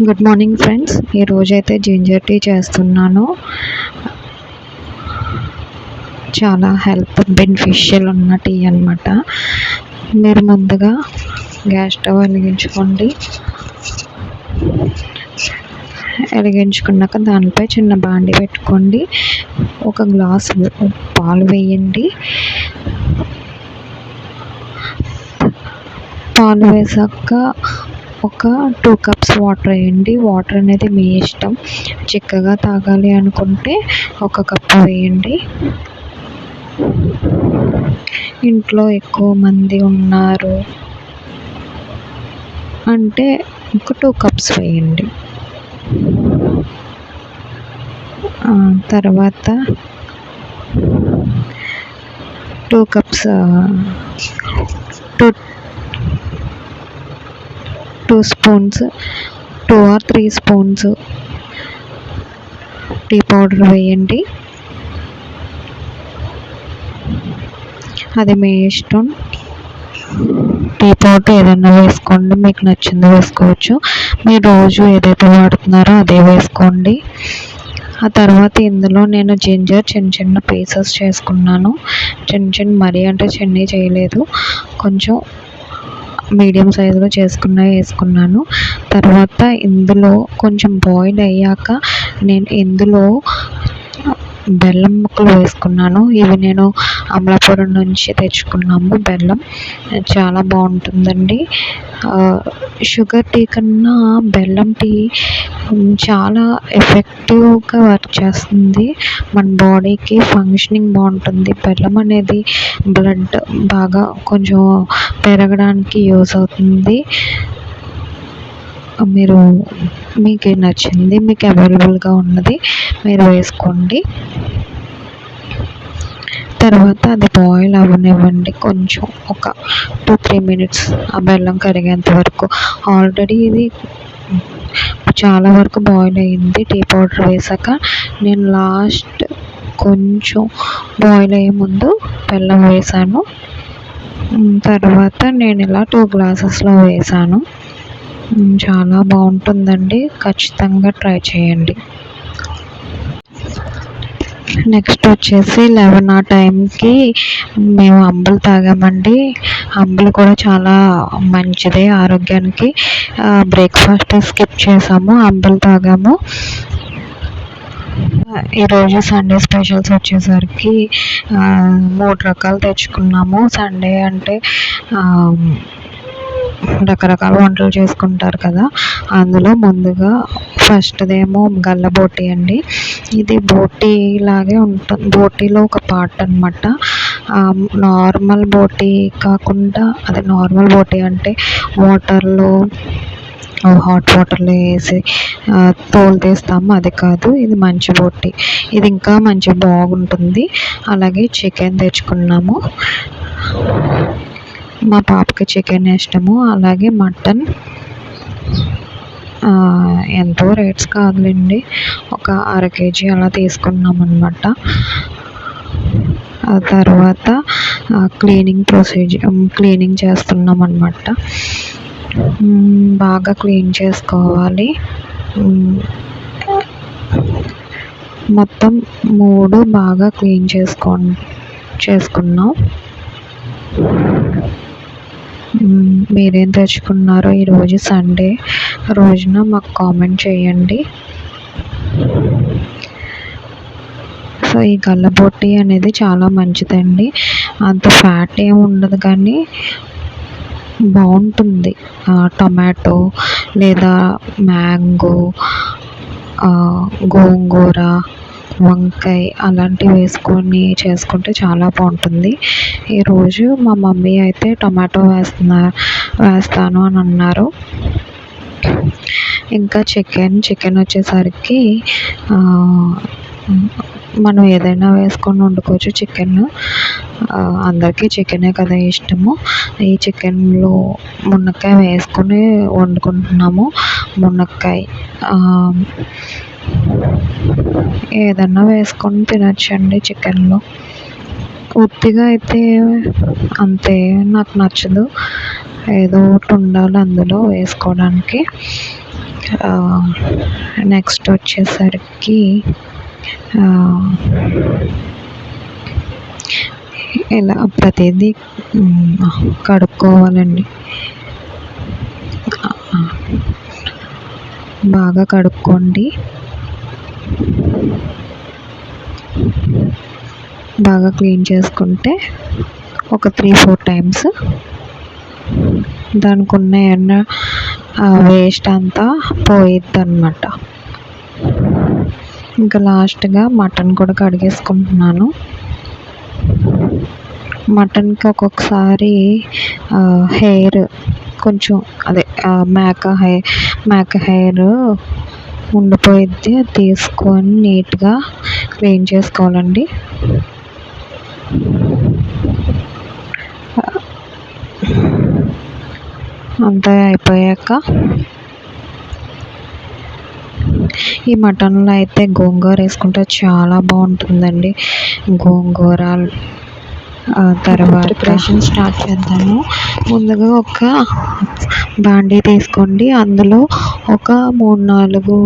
Good morning friends ఈరోజైతే ginger tea చేస్తున్నాను. చాలా హెల్త్ బెనిఫిషియల్ ఉన్న టీ అనమాట మీరు ముందుగా గ్యాస్ స్టవ్ వెలిగించుకోండి. వెలిగించుకున్నాక దానిపై చిన్న బాండి పెట్టుకోండి. ఒక గ్లాస్ పాలు వేయండి. పాలు వేసాక ఒక టూ కప్స్ వాటర్ వేయండి. వాటర్ అనేది మీ ఇష్టం. చిక్కగా తాగాలి అనుకుంటే ఒక కప్పు వేయండి. ఇంట్లో ఎక్కువ మంది ఉన్నారు అంటే ఒక టూ కప్స్ వేయండి. తర్వాత two cups two two spoons two or three spoons tea powder వేయండి. అది మీ ఇష్టం. టీ పౌడర్ ఏదైనా వేసుకోండి మీకు నచ్చింది వేసుకోవచ్చు. మీరు రోజు ఏదైతే వాడుతున్నారో అదే వేసుకోండి. ఆ తర్వాత ఇందులో నేను జింజర్ చిన్న చిన్న పీసెస్ చేసుకున్నాను. చిన్న చిన్న మరీ అంటే చిన్నవి చేయలేదు. కొంచెం మీడియం సైజులో చేసుకున్న వేసుకున్నాను. తర్వాత ఇందులో కొంచెం బాయిల్ అయ్యాక నేను ఇందులో బెల్లం ముక్కలు వేసుకున్నాను. ఇవి నేను అమలాపురం నుంచి తెచ్చుకున్నాము బెల్లం. చాలా బాగుంటుందండి. షుగర్ టీ కన్నా బెల్లం టీ చాలా ఎఫెక్టివ్గా వర్క్ చేస్తుంది. మన బాడీకి ఫంక్షనింగ్ బాగుంటుంది. బెల్లం అనేది బ్లడ్ బాగా కొంచెం పెరగడానికి యూజ్ అవుతుంది. మీరు మీకు నచ్చింది మీకు అవైలబుల్గా ఉన్నది మీరు వేసుకోండి. తర్వాత అది బాయిల్ అవ్వనివ్వండి కొంచెం ఒక టూ త్రీ మినిట్స్ ఆ బెల్లం కరిగేంత వరకు. ఆల్రెడీ ఇది చాలా వరకు బాయిల్ అయ్యింది టీ పౌడర్ వేసాక. నేను లాస్ట్ కొంచెం బాయిల్ అయ్యే ముందు బెల్లం వేసాను. తర్వాత నేను ఇలా టూ గ్లాసెస్లో వేసాను. చాలా బాగుంటుందండి. ఖచ్చితంగా ట్రై చేయండి. నెక్స్ట్ వచ్చేసి లెవెన్ ఆ టైంకి మేము అంబలు తాగామండి. అంబలు కూడా చాలా మంచిది ఆరోగ్యానికి. బ్రేక్ఫాస్ట్ స్కిప్ చేసాము అంబలు తాగాము. ఈరోజు సండే స్పెషల్స్ వచ్చేసరికి మూడు రకాలు తెచ్చుకున్నాము. సండే అంటే రకరకాల వంటలు చేసుకుంటారు కదా. అందులో ముందుగా ఫస్ట్దేమో గల్ల బోటి అండి. ఇది బోటీ లాగే ఉంటుంది బోటీలో ఒక పార్ట్ అనమాట నార్మల్ బోటీ కాకుండా అదే నార్మల్ బోటీ అంటే వాటర్లో హాట్ వాటర్లో వేసి తోలు తీస్తాము. అది కాదు ఇది మంచి బోటి. ఇది ఇంకా మంచి బాగుంటుంది. అలాగే చికెన్ తెచ్చుకున్నాము. మా పాపకి చికెన్ ఇష్టము అలాగే మటన్ ఎంతో రేట్స్ కాదులేండి. ఒక అర కేజీ అలా తీసుకున్నాం అనమాట ఆ తర్వాత క్లీనింగ్ ప్రొసీజర్ క్లీనింగ్ చేస్తున్నాం అనమాట బాగా క్లీన్ చేసుకోవాలి. మొత్తం మూడు బాగా క్లీన్ చేసుకో చేసుకున్నాం. మీరేం తెచ్చుకున్నారో ఈరోజు సండే. రోజున మాకు కామెంట్ చేయండి. సో ఈ గల్లబొట్టి అనేది చాలా మంచిదండి. అంత ఫ్యాట్ ఏమి ఉండదు కానీ బాగుంటుంది. టొమాటో లేదా మ్యాంగో గోంగూర వంకాయ అలాంటివి వేసుకొని చేసుకుంటే చాలా బాగుంటుంది. ఈరోజు మా మమ్మీ అయితే టమాటో వేస్తున్నా వేస్తాను అని అన్నారు. ఇంకా చికెన్ చికెన్ వచ్చేసరికి మనం ఏదైనా వేసుకొని వండుకోవచ్చు చికెన్. అందరికీ చికెనే కదా ఇష్టము. ఈ చికెన్లో మునక్కాయ వేసుకొని వండుకుంటున్నాము. మునక్కాయ ఏదన్నా వేసుకొని తినచ్చండి చికెన్లో. ఉత్తిగా అయితే అంతే నాకు నచ్చదు. ఏదో ఒకటి ఉండాలి అందులో వేసుకోవడానికి. నెక్స్ట్ వచ్చేసరికి ఇలా ప్రతిదీ కడుక్కోవాలండి. బాగా కడుక్కోండి. బాగా క్లీన్ చేసుకుంటే ఒక త్రీ ఫోర్ టైమ్స్ దానికి ఉన్న ఎన్న వేస్ట్ అంతా పోయిద్ది అనమాట ఇంకా లాస్ట్గా మటన్ కూడా కడిగేసుకుంటున్నాను. మటన్కి ఒక్కొక్కసారి హెయిర్ కొంచెం అదే మేక హెయిర్ మేక హెయిర్ ఉండిపోయిద్ది. అది తీసుకొని నీట్గా క్లీన్ చేసుకోవాలండి. అంతా అయిపోయాక ఈ మటన్లో అయితే గోంగూర వేసుకుంటే చాలా బాగుంటుందండి. గోంగూర తర్వాత ప్రిపరేషన్ స్టార్ట్ చేద్దాము. ముందుగా ఒక బాండీ తీసుకోండి. అందులో ఒక మూడు నాలుగు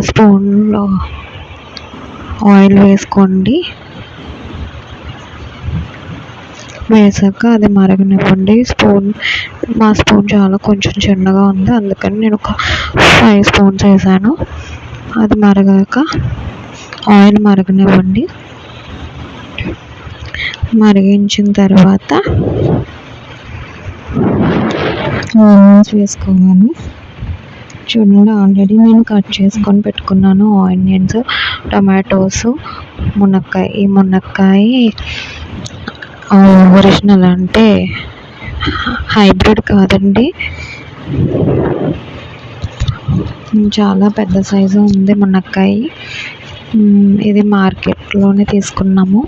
స్పూన్లో ఆయిల్ వేసుకోండి. వేసాక అది మరగనివ్వండి. స్పూన్ మా స్పూన్ చాలా కొంచెం చిన్నగా ఉంది. అందుకని నేను ఒక ఫైవ్ స్పూన్స్ వేసాను. అది మరగాక ఆయిల్ మరగనివ్వండి. మరిగించిన తర్వాత వేసుకోవాలి. చూడండి ఆల్రెడీ నేను కట్ చేసుకొని పెట్టుకున్నాను ఆనియన్స్ టమాటోస్ మునక్కాయ. ఈ మునక్కాయ ఒరిజినల్ అంటే హైబ్రిడ్ కాదండి. చాలా పెద్ద సైజు ఉంది మునక్కాయ. ఇది మార్కెట్లోనే తీసుకున్నాము.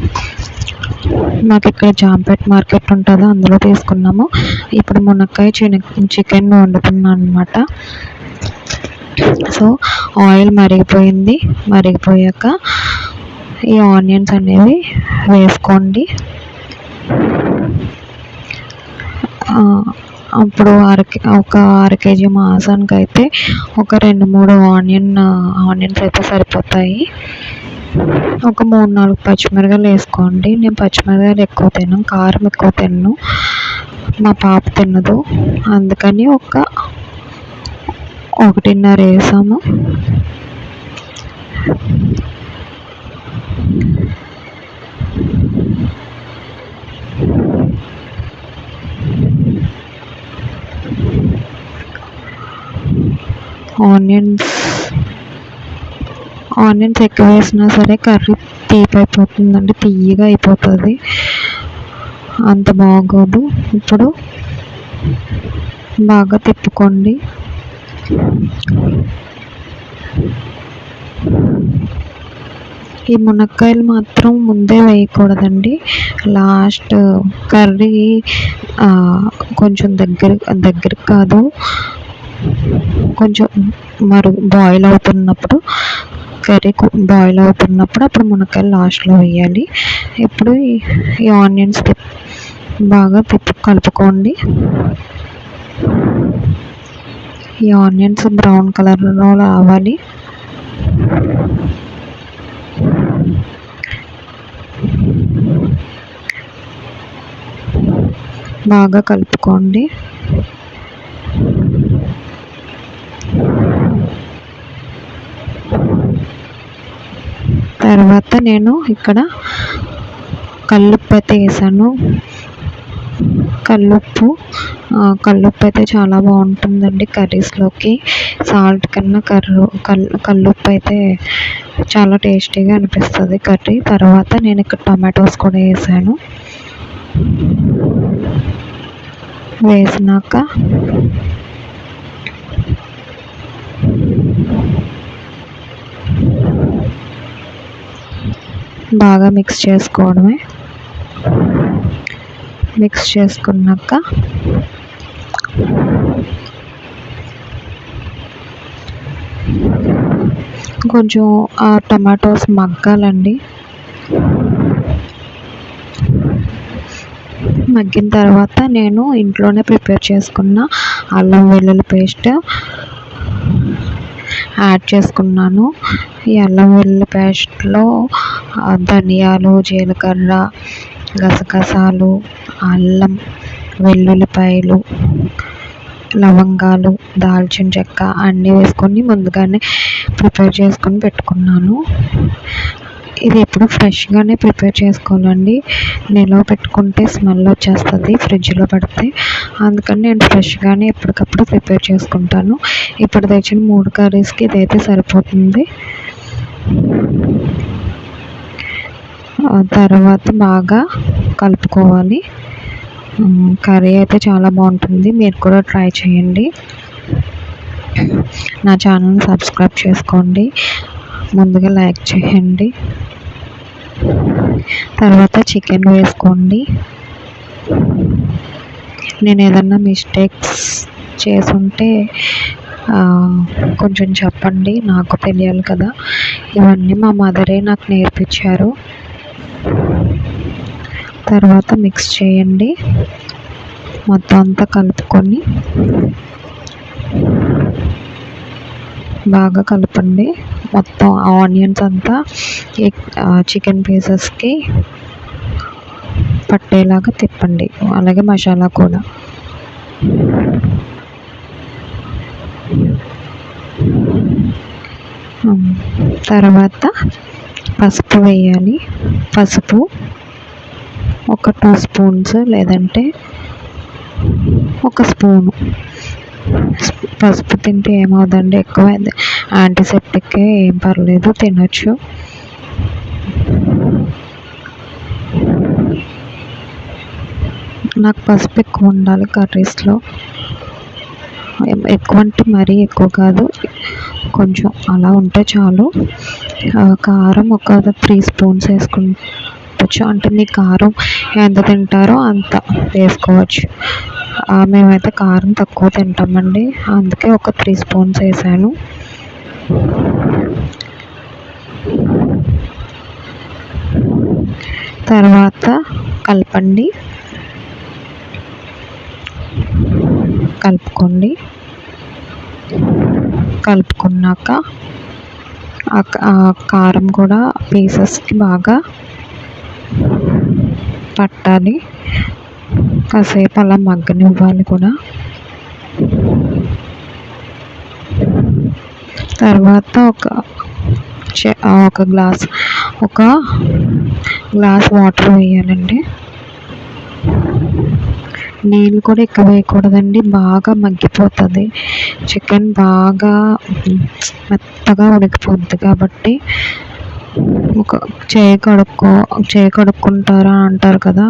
మాకు ఇక్కడ జాంపేట్ మార్కెట్ ఉంటుందో అందులో తీసుకున్నాము. ఇప్పుడు మునక్కాయ చికెన్ వండుతున్నాను అనమాట సో ఆయిల్ మరిగిపోయింది. మరిగిపోయాక ఈ ఆనియన్స్ అనేవి వేసుకోండి. అప్పుడు అర ఒక అర కేజీ మాంసానికి అయితే ఒక రెండు మూడు ఆనియన్ ఆనియన్స్ అయితే సరిపోతాయి. ఒక మూడు నాలుగు పచ్చిమిరకాయలు వేసుకోండి. నేను పచ్చిమిరకాయలు ఎక్కువ తినను కారం ఎక్కువ తినను. మా పాప తినదు. అందుకని ఒక ఒకటిన్నర వేసాము. ఆనియన్స్ ఆనియన్స్ ఎక్కువ వేసినా సరే కర్రీ తీపి అయిపోతుందండి తీయగా అయిపోతుంది. అంత బాగోదు. ఇప్పుడు బాగా తిప్పుకోండి. ఈ మునక్కాయలు మాత్రం ముందే వేయకూడదండి. లాస్ట్ కర్రీ కొంచెం దగ్గర దగ్గర కాదు. కొంచెం మరు బాయిల్ అవుతున్నప్పుడు కర్రీ బాయిల్ అవుతున్నప్పుడు అప్పుడు మునక్కాయలు లాస్ట్లో వేయాలి. ఇప్పుడు ఈ ఆనియన్స్ బాగా తిప్పి కలుపుకోండి. ఈ ఆనియన్స్ బ్రౌన్ కలర్లో రావాలి. బాగా కలుపుకోండి. తర్వాత నేను ఇక్కడ కల్లుప్పు అయితే వేసాను. కల్లుప్పు. కల్లుప్పు అయితే చాలా బాగుంటుందండి కర్రీస్లోకి. సాల్ట్ కన్నా కర్రు కల్లు కల్లుప్పు అయితే చాలా టేస్టీగా అనిపిస్తుంది కర్రీ. తర్వాత నేను ఇక్కడ టమాటోస్ కూడా వేసాను. వేసినాక బాగా మిక్స్ చేసుకోవడమే. మిక్స్ చేసుకున్నాక కొంచెం ఆ టమాటోస్ మగ్గాలండి. మగ్గిన తర్వాత నేను ఇంట్లోనే ప్రిపేర్ చేసుకున్న అల్లం వెల్లుల్లి పేస్ట్ యాడ్ చేసుకున్నాను. ఈ అల్లం వెల్లుల్లి పేస్ట్లో ధనియాలు జీలకర్ర గసగసాలు అల్లం వెల్లుల్లిపాయలు లవంగాలు దాల్చిన చెక్క అన్నీ వేసుకొని ముందుగానే ప్రిపేర్ చేసుకొని పెట్టుకున్నాను. ఇది ఎప్పుడు ఫ్రెష్గానే ప్రిపేర్ చేసుకోవాలండి. నిల్వ పెట్టుకుంటే స్మెల్ వచ్చేస్తుంది ఫ్రిడ్జ్లో పడితే. అందుకని నేను ఫ్రెష్గానే ఎప్పటికప్పుడు ప్రిపేర్ చేసుకుంటాను. ఇప్పుడు తెచ్చిన మూడు కర్రీస్కి ఇదైతే సరిపోతుంది. తర్వాత బాగా కలుపుకోవాలి. కర్రీ అయితే చాలా బాగుంటుంది. మీరు కూడా ట్రై చేయండి. నా ఛానల్ని సబ్స్క్రైబ్ చేసుకోండి. ముందుగా లైక్ చేయండి. తర్వాత చికెన్ వేసుకోండి. నేను ఏదన్నా మిస్టేక్స్ చేసుంటే కొంచెం చెప్పండి. నాకు తెలియాలి కదా. ఇవన్నీ మా మదరే నాకు నేర్పించారు. తర్వాత మిక్స్ చేయండి. మొత్తం అంతా కలుపుకొని బాగా కలపండి. మొత్తం ఆనియన్స్ అంతా చికెన్ పీసెస్కి పట్టేలాగా తిప్పండి. అలాగే మసాలా కూడా. తర్వాత పసుపు వేయాలి. పసుపు ఒక టూ స్పూన్స్ లేదంటే ఒక స్పూను పసుపు తింటే ఏమవుదండి? ఎక్కువ యాంటీసెప్టిక్ ఏం పర్లేదు తినొచ్చు. నాకు పసుపు ఎక్కువ ఉండాలి కర్రీస్లో. ఎక్కువ అంటే మరీ ఎక్కువ కాదు. కొంచెం అలా ఉంటే చాలు. కారం ఒక త్రీ స్పూన్స్ వేసుకోవచ్చు అంటే మీ కారం ఎంత తింటారో అంత వేసుకోవచ్చు. మేమైతే కారం తక్కువ తింటామండి. అందుకే ఒక త్రీ స్పూన్స్ వేసాను. తర్వాత కలపండి. కలుపుకోండి. కలుపుకున్నాక కారం కూడా పీసెస్కి బాగా పట్టాలి. కాసేపు అలా మగ్గనివ్వాలి కూడా. తర్వాత ఒక ఒక గ్లాస్ ఒక గ్లాస్ వాటర్ వేయాలండి. నీళ్ళు కూడా ఎక్కువ వేయకూడదండి. బాగా మగ్గిపోతుంది. చికెన్ బాగా మెత్తగా ఉడికిపోద్ది కాబట్టి ఒక చేయి కడుక్కో చేయి కడుక్కుంటారా అంటారు కదా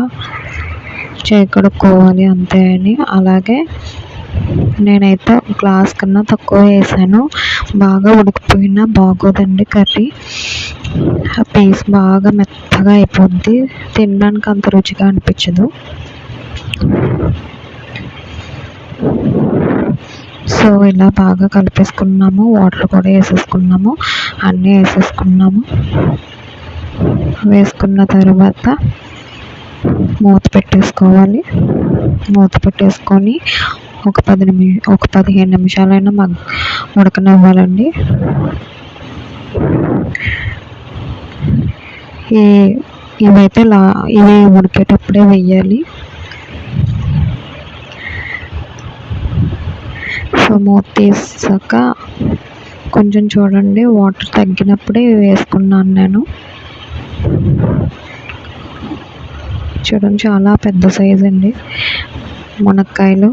చేయి కడుక్కోవాలి అంతే అని. అలాగే నేనైతే గ్లాస్ కన్నా తక్కువ వేసాను. బాగా ఉడికిపోయినా బాగోదండి కర్రీ. ఆ పీస్ బాగా మెత్తగా అయిపోద్ది. తినడానికి అంత రుచిగా అనిపించదు. సో ఇలా బాగా కలిపేసుకున్నాము. వాటర్ కూడా వేసేసుకున్నాము. అన్నీ వేసేసుకున్నాము. వేసుకున్న తర్వాత మూత పెట్టేసుకోవాలి. మూత పెట్టేసుకొని ఒక పది నిమి ఒక పదిహేను నిమిషాలైనా మగ్ ఉడకనివ్వాలండి ఈ ఇవైతే లా ఇవి ఉడికేటప్పుడే వెయ్యాలి సో మూత తీసాక కొంచెం చూడండి వాటర్ తగ్గినప్పుడే వేసుకున్నాను నేను. చూడండి చాలా పెద్ద సైజు అండి మునక్కాయలు.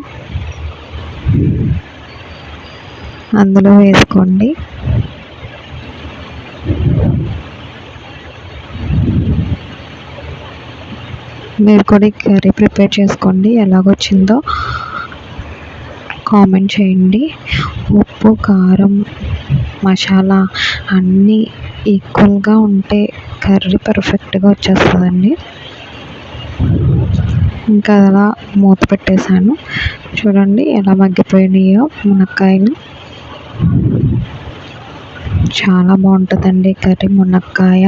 అందులో వేసుకోండి. మీరు కూడా కర్రీ ప్రిపేర్ చేసుకోండి ఎలాగొచ్చిందో. కామెంట్ చేయండి. ఉప్పు కారం మసాలా అన్నీ ఈక్వల్గా ఉంటే కర్రీ పర్ఫెక్ట్గా వచ్చేస్తుందండి. ఇంకా అలా మూత పెట్టేశాను. చూడండి ఎలా మగ్గిపోయినాయో మునక్కాయలు. చాలా బాగుంటుందండి కర్రీ మునక్కాయ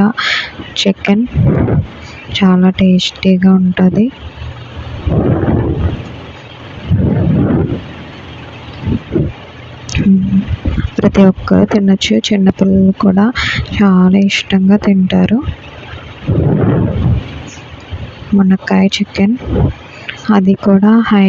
చికెన్. చాలా టేస్టీగా ఉంటుంది. ప్రతి ఒక్కరు తినచ్చు. చిన్నపిల్లలు కూడా చాలా ఇష్టంగా తింటారు. మునక్కాయ చికెన్ అది కూడా హై